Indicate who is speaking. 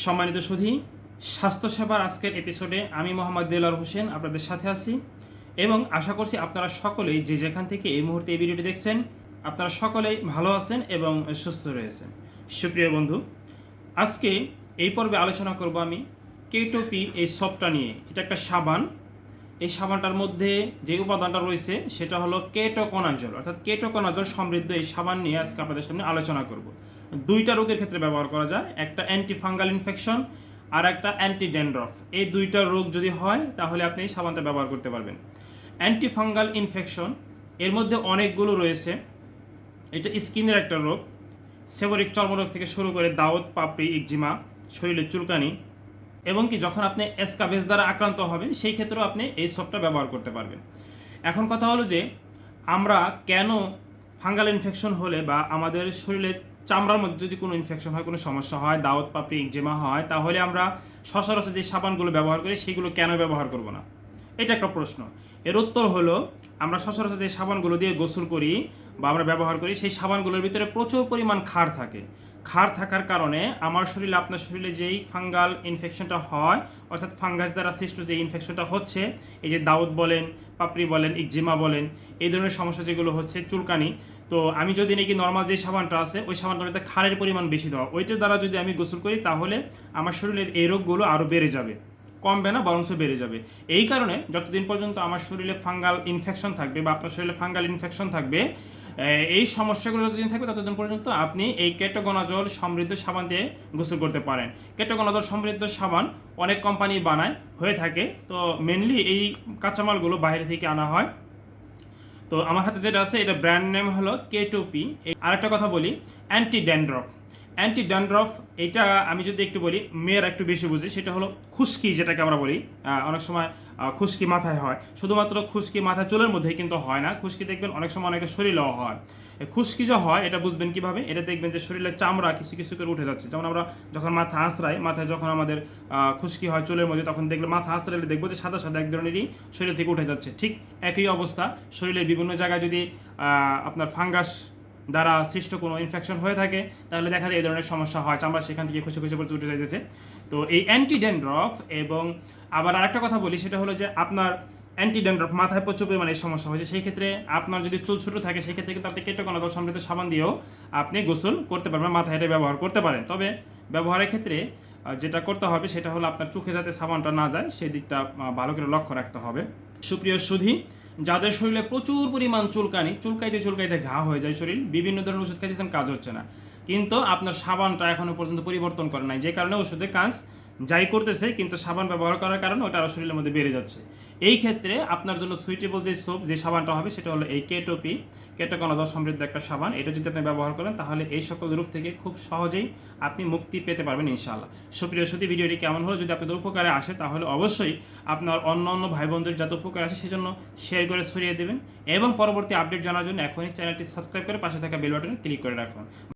Speaker 1: সম্মানিত সুধী, স্বাস্থ্যসেবার আজকের এপিসোডে আমি মোহাম্মদ দেলার হোসেন আপনাদের সাথে আছি এবং আশা করছি আপনারা সকলেই যে যেখান থেকে এই মুহূর্তে এই ভিডিওটি দেখছেন, আপনারা সকলেই ভালো আছেন এবং সুস্থ রয়েছেন। সুপ্রিয় বন্ধু, আজকে এই পর্বে আলোচনা করব আমি কেটোপি এই সপটা নিয়ে। এটা একটা সাবান। এই সাবানটার মধ্যে যে উপাদানটা রয়েছে, সেটা হলো কেটোকোনাজল। অর্থাৎ কেটোকোনাজল সমৃদ্ধ এই সাবান নিয়ে আজকে আপনাদের সামনে আলোচনা করব। দুইটা রোগের ক্ষেত্রে ব্যবহার করা যায়, একটা অ্যান্টি ফাঙ্গাল ইনফেকশন আর একটা অ্যান্টি ড্যান্ড্রফ এই দুইটা রোগ যদি হয়, তাহলে আপনি এই সাবানটা ব্যবহার করতে পারবেন। অ্যান্টি ফাঙ্গাল ইনফেকশন এর মধ্যে অনেকগুলো রয়েছে। এটা স্কিনের একটা রোগ। সেবরিক চর্মরোগ থেকে শুরু করে দাওত, পাপড়ি, ইকজিমা, শরীরের চুলকানি এবং কি যখন আপনি এসকাবেজ দ্বারা আক্রান্ত হবেন, সেই ক্ষেত্রেও আপনি এই সবটা ব্যবহার করতে পারবেন। এখন কথা হলো যে, আমরা কেন ফাঙ্গাল ইনফেকশন হলে বা আমাদের শরীরে চামড়ার মধ্যে যদি কোনো ইনফেকশন হয়, কোনো সমস্যা হয়, দাওয়াত পাপড়ি ইকজেমা হয়, তাহলে আমরা সচরাচর যে সাবানগুলো ব্যবহার করি, সেগুলো কেন ব্যবহার করব না? এটা একটা প্রশ্ন। এর উত্তর হলো, আমরা সচরাচর যে সাবানগুলো দিয়ে গোসল করি বা আমরা ব্যবহার করি, সেই সাবানগুলোর ভিতরে প্রচুর পরিমাণ ক্ষার থাকে। ক্ষার থাকার কারণে আমার শরীরে, আপনার শরীরে যেই ফাঙ্গাল ইনফেকশনটা হয়, অর্থাৎ ফাঙ্গাস দ্বারা সৃষ্ট যে ইনফেকশনটা হচ্ছে, এই যে দাউদ বলেন, পাপড়ি বলেন, ইকজিমা বলেন, এই ধরনের সমস্যা যেগুলো হচ্ছে চুলকানি, তো আমি যদি নাকি নর্মাল যে সাবানটা আছে, ওই সাবানটার মধ্যে খারের পরিমাণ বেশি দেওয়া, ওইটার দ্বারা যদি আমি গোসল করি, তাহলে আমার শরীরের এই রোগগুলো আরও বেড়ে যাবে। কমবে না, বরঞ্চ বেড়ে যাবে। এই কারণে যতদিন পর্যন্ত আমার শরীরে ফাঙ্গাল ইনফেকশন থাকবে বা আপনার শরীরে ফাঙ্গাল ইনফেকশন থাকবে এই সমস্যাগুলো যতদিন থাকবে ততদিন পর্যন্ত আপনি এই কেটোগোনাজল সমৃদ্ধ সাবান দিয়ে গোসল করতে পারেন। কেটোগোনাজল সমৃদ্ধ সাবান অনেক কোম্পানি বানায়, হয়ে থাকে। তো মেনলি এই কাঁচামালগুলো বাইরে থেকে আনা হয়। তো আমার হাতে যেটা আছে, এটা ব্র্যান্ড নেম হলো কেটোপি আরেকটা কথা বলি অ্যান্টি ড্যান্ড্রফ অ্যান্টি ড্যান্ড্রফ এটা আমি যদি একটু বলি, মেয়েরা একটু বেশি বুঝি, সেটা হলো খুশকি যেটাকে আমরা বলি। অনেক সময় খুশকি মাথায় হয়। শুধুমাত্র খুশকি মাথায় চুলের মধ্যেই কিন্তু হয় না, খুশকি দেখবেন অনেক সময় অনেকের শরীরেও হয়। খুশকি যে হয়, এটা বুঝবেন কীভাবে? এটা দেখবেন যে শরীরের চামড়া কিছু কিছু করে উঠে যাচ্ছে। যেমন আমরা যখন মাথা আঁচড়াই, মাথায় যখন আমাদের খুশকি হয় চুলের মধ্যে, তখন দেখলে মাথা আঁচড়ালে দেখব যে সাদা সাদা এক ধরনেরই শরীর থেকে উঠে যাচ্ছে। ঠিক একই অবস্থা, শরীরের বিভিন্ন জায়গায় যদি আপনার ফাঙ্গাস দ্বারা সৃষ্ট কোনো ইনফেকশন হয়ে থাকে, তাহলে দেখা যায় এই ধরনের সমস্যা হয়। চামড়া সেখান থেকে খুশি খুশি পড়ে যাইতেছে। তো এই অ্যান্টি ড্যান্ড্রফ এবং আবার আরেকটা কথা বলি, সেটা হলো যে আপনার অ্যান্টি ড্যান্ড্রফ মাথায় প্রচুর পরিমাণে সমস্যা হয়েছে। সেই ক্ষেত্রে আপনার যদি চুল ছোটো থাকে, সেই ক্ষেত্রে কিন্তু আপনি কেটোকোনাজল সমৃদ্ধ সাবান দিয়েও আপনি গোসল করতে পারবেন, মাথায় এটা ব্যবহার করতে পারেন। তবে ব্যবহারের ক্ষেত্রে যেটা করতে হবে, সেটা হলো আপনার চোখে যাতে সাবানটা না যায় সেই দিকটা ভালো করে লক্ষ্য রাখতে হবে। সুপ্রিয় সুধী যাদের শরীরে প্রচুর পরিমাণ চুলকানি, চুলকাইতে চুলকাইতে ঘা হয়ে যায় শরীর, বিভিন্ন ধরনের ওষুধ খাইতেছেন, কাজ হচ্ছে না। কিন্তু আপনার সাবানটা এখনও পর্যন্ত পরিবর্তন করে নাই, যে কারণে ওষুধের কাজ যাই করতেছে, কিন্তু সাবান ব্যবহার করার কারণে ওটা শরীরের মধ্যে বেড়ে যাচ্ছে। এই ক্ষেত্রে আপনার জন্য সুইটেবল যে সোপ যে সাবানটা হবে, সেটা হলো এই কেটোপি কেটোকোনাজল সমৃদ্ধ একটা সাবান। এটা যদি আপনি ব্যবহার করেন, তাহলে এই সকল রূপ থেকে খুব সহজেই আপনি মুক্তি পেতে পারবেন ইনশাআল্লাহ। সুপ্রিয় সুধী ভিডিওটি কেমন হলো? যদি আপনাদের উপকারে আসে, তাহলে অবশ্যই আপনার অন্য অন্য ভাই বোনদের যত উপকার আসে, সেজন্য শেয়ার করে ছড়িয়ে দেবেন। এবং পরবর্তী আপডেট জানার জন্য এখনই চ্যানেলটি সাবস্ক্রাইব করে পাশে থাকা বেল বাটনে ক্লিক করে রাখুন।